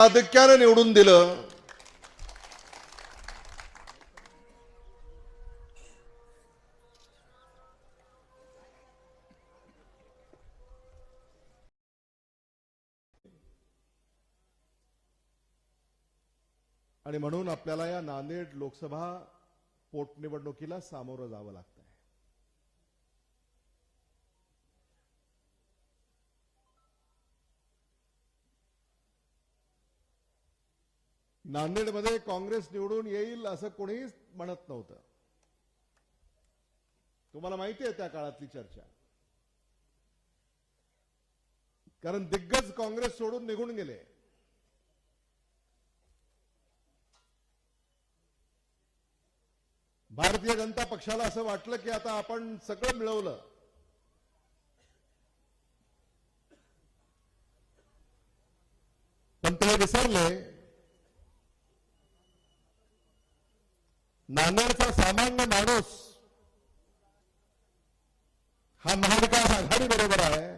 आधिक्यानं निवडून दिलं. आणि म्हणून आपल्याला या नांदेड लोकसभा पोटनिवडणुकीला सामोरं जावं लागतं. नांदेडमध्ये काँग्रेस निवडून येईल असं कोणीच म्हणत नव्हतं. तुम्हाला माहिती आहे त्या काळातली चर्चा. कारण दिग्गज काँग्रेस सोडून निघून गेले. भारतीय जनता पक्षाला असं वाटलं की आता आपण सगळं मिळवलं. पण ते विसरले नांदेडचा सामान्य माणूस. हा महाविकास आघाडी बरोबर आहे.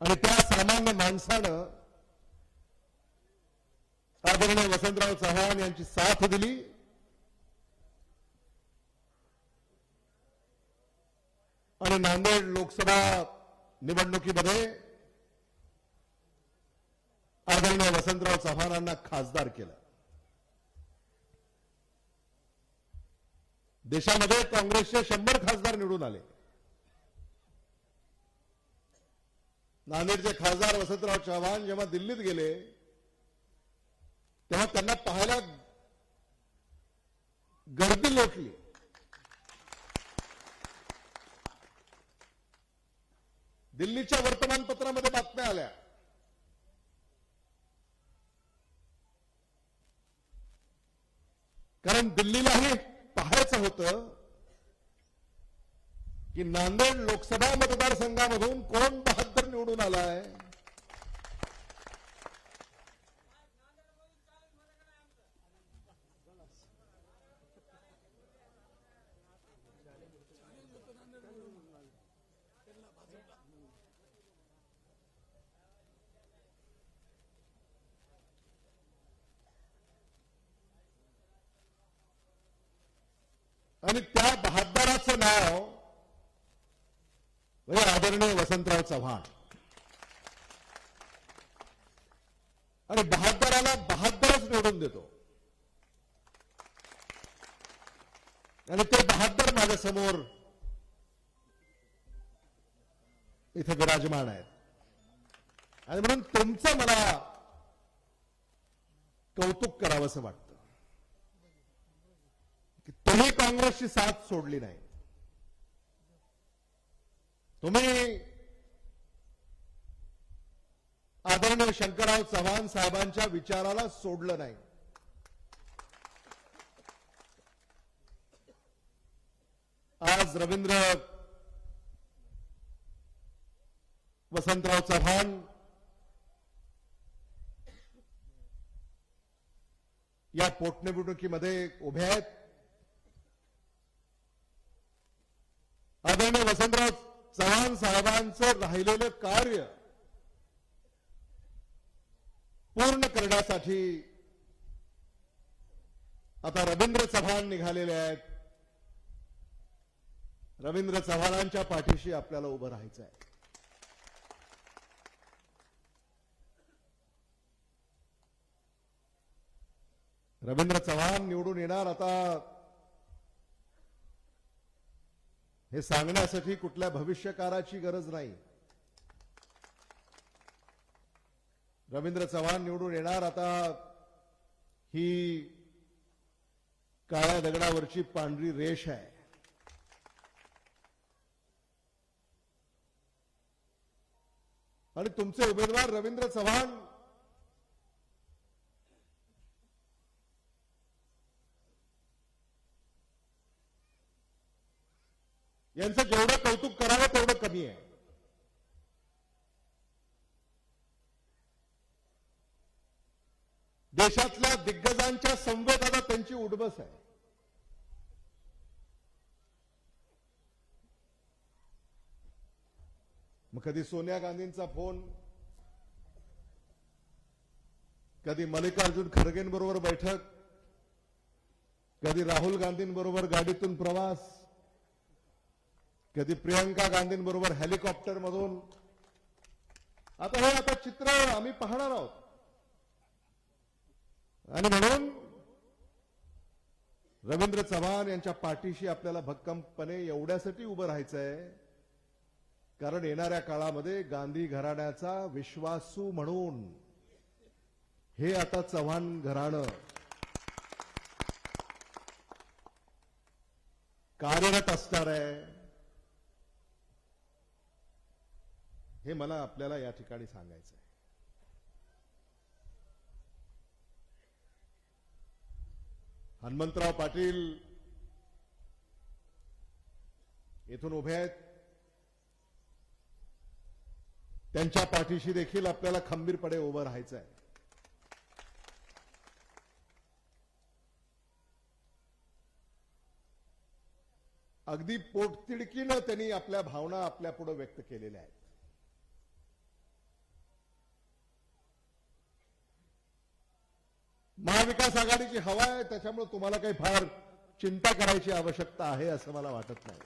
आणि त्या सामान्य माणसानं आदरणीय वसंतराव चव्हाण यांची साथ दिली. आणि नांदेड लोकसभा निवडणुकीमध्ये आदरणीय वसंतराव चव्हाणांना खासदार केलं. देशामध्ये काँग्रेसचे शंभर खासदार निवडून आले. नांदेडचे खासदार वसंतराव चव्हाण जेव्हा दिल्लीत गेले तेव्हा त्यांना पाहायला गर्दी लोटली. दिल्लीच्या वर्तमानपत्रामध्ये बातम्या आल्या. कारण दिल्लीला हे पाहायचं होतं की नांदेड लोकसभा मतदारसंघामधून कोण बहादर निवडून आलाय? आणि त्या बहादराचं नाव म्हणजे आदरणीय वसंतराव चव्हाण. आणि बहादराला बहादरच निवडून देतो. आणि ते बहादर माझ्यासमोर इथे विराजमान आहेत. आणि म्हणून तुमचं मला कौतुक करावंसं वाटतं. तुम्ही काँग्रेसची साथ सोडली नाही. तुम्ही आदरणीय शंकरराव चव्हाण साहेबांच्या विचाराला सोडलं नाही. आज रवींद्र वसंतराव चव्हाण या पोटनिवडणुकीमध्ये उभे आहेत. आदरणीय वसंतराव चव्हाण साहेबांचं राहिलेलं कार्य पूर्ण करण्यासाठी आता रवींद्र चव्हाण निघालेले आहेत. रवींद्र चव्हाणांच्या पाठीशी आपल्याला उभं राहायचं आहे रवींद्र चव्हाण निवडून येणार आता हे सांगण्यासाठी कुठल्या भविष्यकाराची गरज नाही. रवींद्र चव्हाण निवडून येणार आता ही काळ्या दगडावरची पांढरी रेष आहे. आणि तुमचे उमेदवार रवींद्र चव्हाण यांचं जेवढं कौतुक करावं तेवढं कमी आहे. देशातल्या दिग्गजांच्या संवेदाला त्यांची उडबस आहे. मग कधी सोनिया गांधींचा फोन कधी मल्लिकार्जुन खरगेंबरोबर बैठक कधी राहुल गांधींबरोबर गाडीतून प्रवास कधी प्रियंका गांधींबरोबर हेलिकॉप्टर मधून. आता हे आता चित्र आम्ही पाहणार आहोत. आणि म्हणून रवींद्र चव्हाण यांच्या पाठीशी आपल्याला भक्कमपणे एवढ्यासाठी उभं राहायचंय. कारण येणाऱ्या काळामध्ये गांधी घराण्याचा विश्वासू म्हणून हे आता चव्हाण घराणं कार्यरत असणार आहे. हे मला आपल्याला या ठिकाणी सांगायचं आहे हनुमंतराव पाटील येथून उभे आहेत. त्यांच्या पाठीशी देखील आपल्याला खंबीरपणे उभं राहायचं आहे अगदी पोटतिडकीनं त्यांनी आपल्या भावना आपल्या पुढे व्यक्त केलेल्या आहेत. महाविकास आघाडीची हवा आहे त्याच्यामुळे तुम्हाला काही फार चिंता करायची आवश्यकता आहे असं मला वाटत नाही.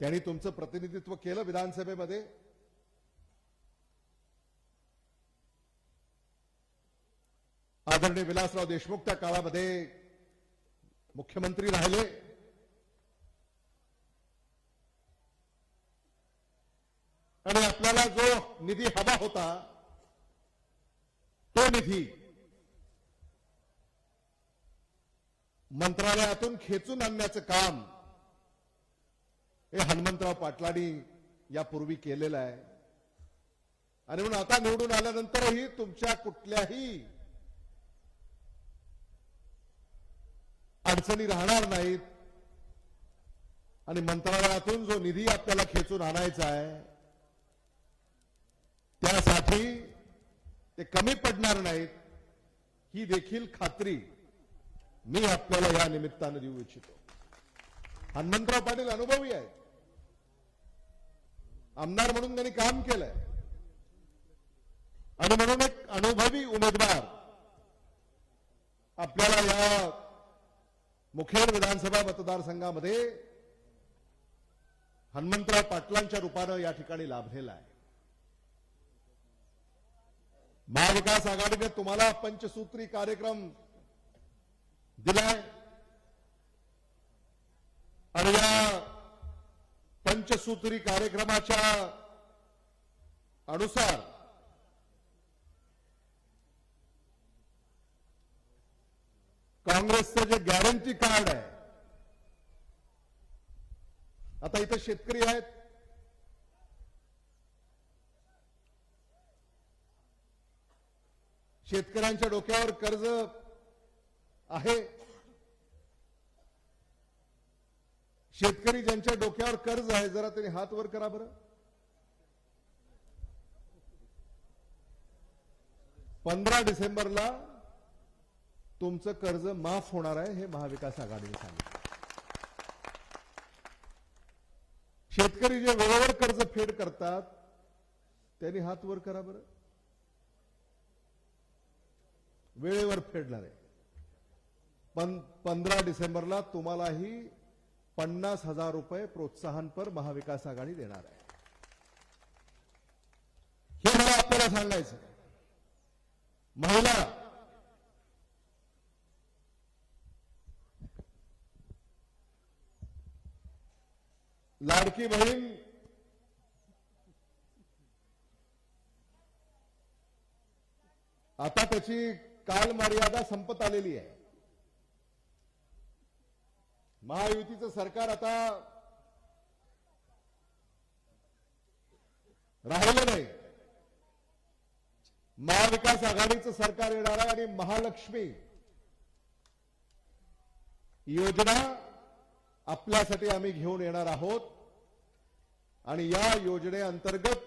त्यांनी तुमचं प्रतिनिधित्व केलं विधानसभेमध्ये. आदरणीय विलासराव देशमुख त्या काळामध्ये मुख्यमंत्री राहिले. आणि आपल्याला जो निधी हवा होता तो निधी मंत्रालयातून खेचून आणण्याचं काम हे हनुमंतराव पाटलांनी यापूर्वी केलेलं आहे. आणि म्हणून आता निवडून आल्यानंतरही तुमच्या कुठल्याही अडचणी राहणार नाहीत. आणि मंत्रालयातून जो निधी आपल्याला खेचून आणायचा आहे त्यासाठी ते कमी पडणार नाहीत ही देखील खात्री मी आपल्याला या निमित्तानं देऊ इच्छितो. हनुमंतराव पाटील अनुभवी आहेत. आमदार म्हणून त्यांनी काम केलंय. आणि म्हणून एक अनुभवी उमेदवार आपल्याला या मुखेड विधानसभा मतदारसंघामध्ये हनुमंतराव पाटलांच्या रूपानं या ठिकाणी लाभलेला आहे. महाविकास आघाडीने तुम्हाला पंचसूत्री कार्यक्रम दिलाय. आणि या पंचसूत्री कार्यक्रमाच्या अनुसार काँग्रेसचं जे गॅरंटी कार्ड आहे आता इथं शेतकरी आहेत शेतकऱ्यांच्या डोक्यावर कर्ज आहे. शेतकरी ज्यांच्या डोक्यावर कर्ज आहे जरा त्यांनी हात वर करा बरं. पंधरा डिसेंबरला तुमचं कर्ज माफ होणार आहे हे महाविकास आघाडीने सांगितलं. शेतकरी जे वेळेवर कर्ज फेड करतात त्यांनी हात वर करा बरं. वेळेवर फेडणार. आहे पण पंधरा डिसेंबरला तुम्हालाही पन्नास हजार रुपये प्रोत्साहनपर महाविकास आघाडी देणार आहे. हे मला आपल्याला सांगायचं महिला लाडकी बहीण आता त्याची काल मर्यादा संपत आलेली आहे. महायुतीचं सरकार आता राहिलं नाही. महाविकास आघाडीचं सरकार येणार आहे आणि महालक्ष्मी योजना आपल्यासाठी आम्ही घेऊन येणार आहोत. आणि या योजनेअंतर्गत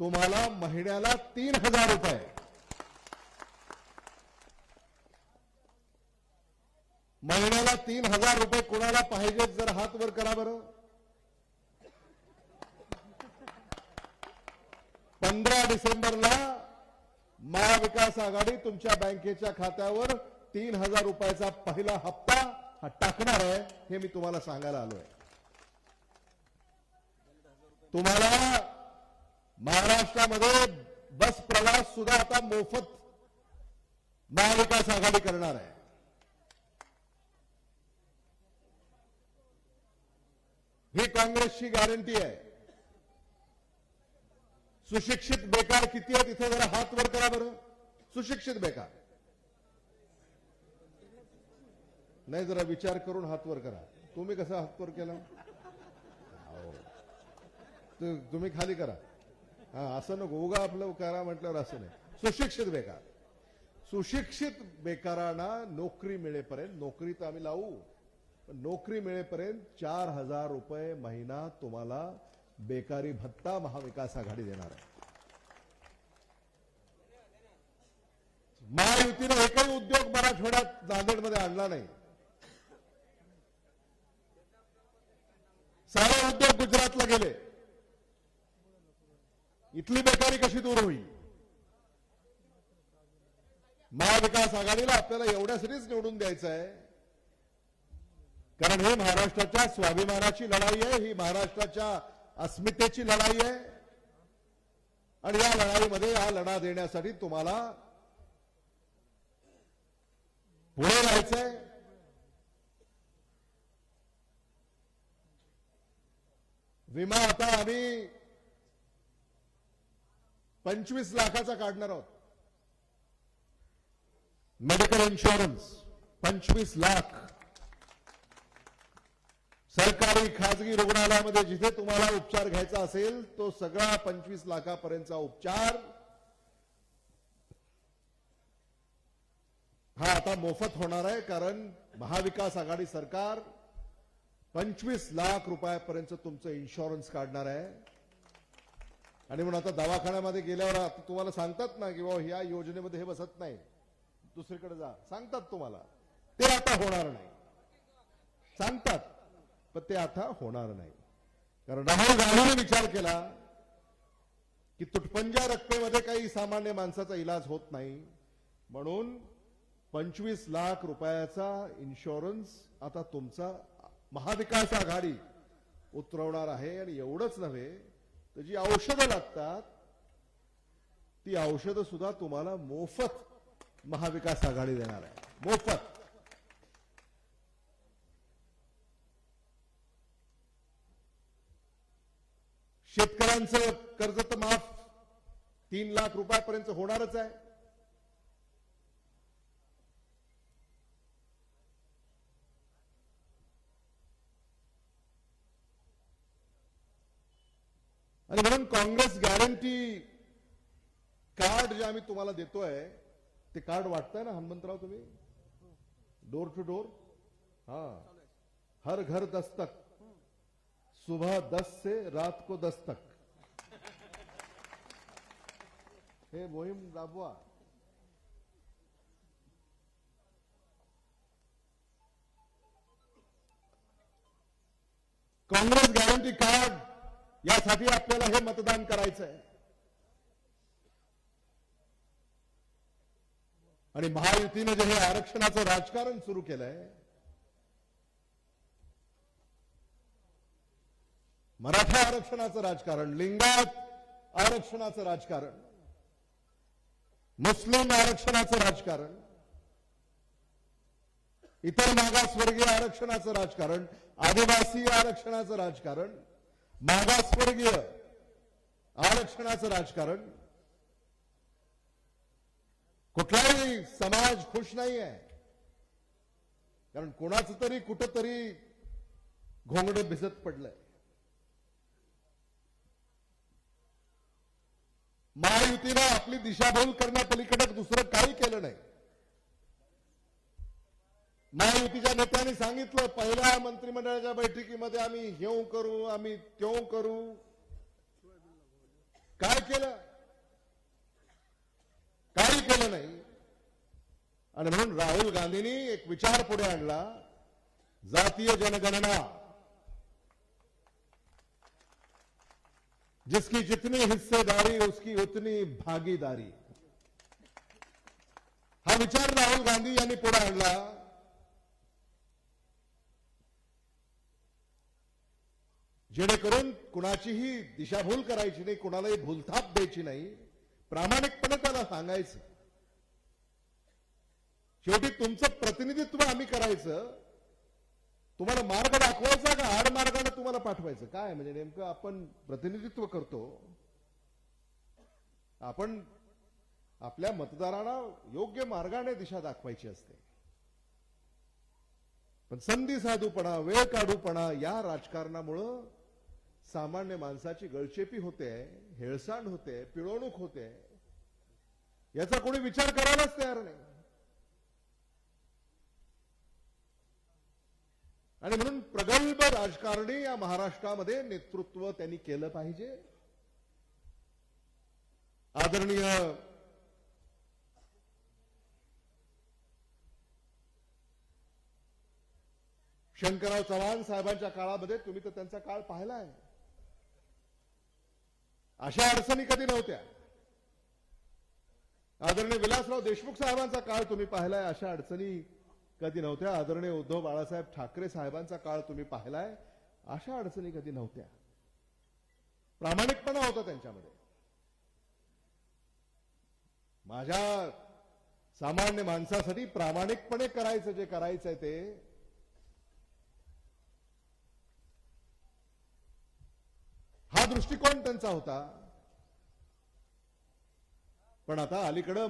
तुम्हाला महिन्याला तीन हजार रुपये महिन्याला तीन हजार रुपये कोणाला पाहिजेत जर हात वर करा बरं? पंधरा डिसेंबरला महाविकास आघाडी तुमच्या बँकेच्या खात्यावर तीन हजार रुपयाचा पहिला हप्ता हा टाकणार आहे हे मी तुम्हाला सांगायला आलोय. तुम्हाला महाराष्ट्रामध्ये बस प्रवास सुद्धा आता मोफत महाविकास आघाडी करणार आहे. ही काँग्रेसची गॅरंटी आहे. सुशिक्षित बेकार किती आहेत तिथे जरा हात वर करा बरं. सुशिक्षित बेकार. नाही जरा विचार करून हात वर करा. तुम्ही कसा हात वर केला? हो. तुम्ही खाली करा. हा असं नको. उगा आपलं करा म्हटल्यावर असं नाही. सुशिक्षित बेकार. सुशिक्षित बेकारांना नोकरी मिळेपर्यंत नोकरी तर आम्ही लावू. नोकरी मिळेपर्यंत चार हजार रुपये महिना तुम्हाला बेकारी भत्ता महाविकास आघाडी देणार आहे. महायुतीनं एकही उद्योग मराठवाड्यात नांदेडमध्ये आणला नाही. सारे उद्योग गुजरातला गेले. इथली बेकारी कशी दूर होईल? महाविकास आघाडीला आपल्याला एवढ्यासाठीच निवडून द्यायचं आहे कारण ही महाराष्ट्राच्या स्वाभिमानाची लढाई आहे ही महाराष्ट्राच्या अस्मितेची लढाई आहे. आणि या लढाईमध्ये हा लढा देण्यासाठी तुम्हाला पुढे राहायचंय विमा आता आम्ही पंचवीस लाखाचा काढणार आहोत. मेडिकल इन्शुरन्स पंचवीस लाख. सरकारी खाजगी रुग्णालयामध्ये जिथे तुम्हाला उपचार घ्यायचा असेल तो सगळा पंचवीस लाखापर्यंतचा उपचार. हा आता मोफत होणार आहे कारण महाविकास आघाडी सरकार पंचवीस लाख रुपयापर्यंत तुमचं इन्शुरन्स काढणार आहे. आणि म्हणून आता दवाखान्यामध्ये गेल्यावर आता तुम्हाला सांगतात ना की बाबा ह्या योजनेमध्ये हे बसत नाही. दुसरीकडे जा. सांगतात तुम्हाला. ते आता होणार नाही. सांगतात. पण ते आता होणार नाही. कारण राहुल गांधीने विचार केला की तुटपंजा रकमेमध्ये काही सामान्य माणसाचा इलाज होत नाही. म्हणून पंचवीस लाख रुपयाचा इन्शुरन्स आता तुमचा महाविकास आघाडी उतरवणार आहे आणि एवढंच नव्हे तर जी औषधं लागतात ती औषधं सुद्धा तुम्हाला मोफत महाविकास आघाडी देणार आहे. मोफत. शेतकऱ्यांचं कर्ज तर माफ. तीन लाख रुपयापर्यंत होणारच आहे. आणि म्हणून काँग्रेस गॅरंटी कार्ड जे आम्ही तुम्हाला देतोय ते कार्ड वाटतंय ना हनुमंतराव तुम्ही? डोर टू डोर हा. हर घर दस्तक. सुबह दस से रात को दस तक। हे मोहीम राबवा काँग्रेस गॅरंटी कार्ड यासाठी आपल्याला हे मतदान करायचं आहे आणि महायुतीनं जे हे आरक्षणाचं राजकारण सुरू केलंय मराठा आरक्षणाचं राजकारण लिंगायत आरक्षणाचं राजकारण मुस्लिम आरक्षणाचं राजकारण इतर मागासवर्गीय आरक्षणाचं राजकारण आदिवासी आरक्षणाचं राजकारण मागासवर्गीय आरक्षणाचं राजकारण कुठलाही समाज खुश नाही आहे कारण कोणाचं तरी कुठंतरी घोंगडे भिजत पडलंय. महायुतीनं आपली दिशाभूल करण्यापलीकडे दुसरं काही केलं नाही. महायुतीच्या नेत्यांनी सांगितलं पहिल्या मंत्रिमंडळाच्या बैठकीमध्ये आम्ही हेऊ करू आम्ही त्यो करू. काय केलं? काही केलं नाही. आणि म्हणून राहुल गांधींनी एक विचार पुढे आणला जातीय जनगणना जिसकी जितनी हिस्सेदारी उसकी उतनी भागीदारी। हा विचार राहुल गांधी यांनी पुढे आणला. जेणेकरून कुणाचीही दिशाभूल करायची नाही कुणालाही भूलथाप द्यायची नाही प्रामाणिकपणे त्याला सांगायचं. शेवटी तुमचं प्रतिनिधित्व आम्ही करायचं. तुम्हाला मार्ग दाखवायचा का आड मार्गाने तुम्हाला पाठवायचं? काय? म्हणजे नेमकं आपण प्रतिनिधित्व करतो. आपण आपल्या मतदारांना योग्य मार्गाने दिशा दाखवायची असते. पण संधी साधूपणा वेळ काढूपणा या राजकारणामुळं सामान्य माणसाची गळचेपी होते हेळसांड होते पिळवणूक होते. याचा कोणी विचार करायलाच तयार नाही. आणि म्हणून प्रगल्भ राजकारणी या महाराष्ट्रामध्ये नेतृत्व त्यांनी केलं पाहिजे. आदरणीय शंकरराव चव्हाण साहेबांच्या काळामध्ये तुम्ही तर त्यांचा काळ पाहिलाय. अशा अडचणी कधी नव्हत्या. आदरणीय विलासराव देशमुख साहेबांचा काळ तुम्ही पाहिलाय अशा अडचणी कधी नव्हत्या. आदरणीय उद्धव बाळासाहेब ठाकरे साहेबांचा काळ तुम्ही पाहिलाय. अशा अडचणी कधी नव्हत्या. प्रामाणिकपणा होता त्यांच्यामध्ये. माझ्या सामान्य माणसासाठी प्रामाणिकपणे करायचं जे करायचंय ते हा दृष्टिकोन त्यांचा होता. पण आता अलीकडं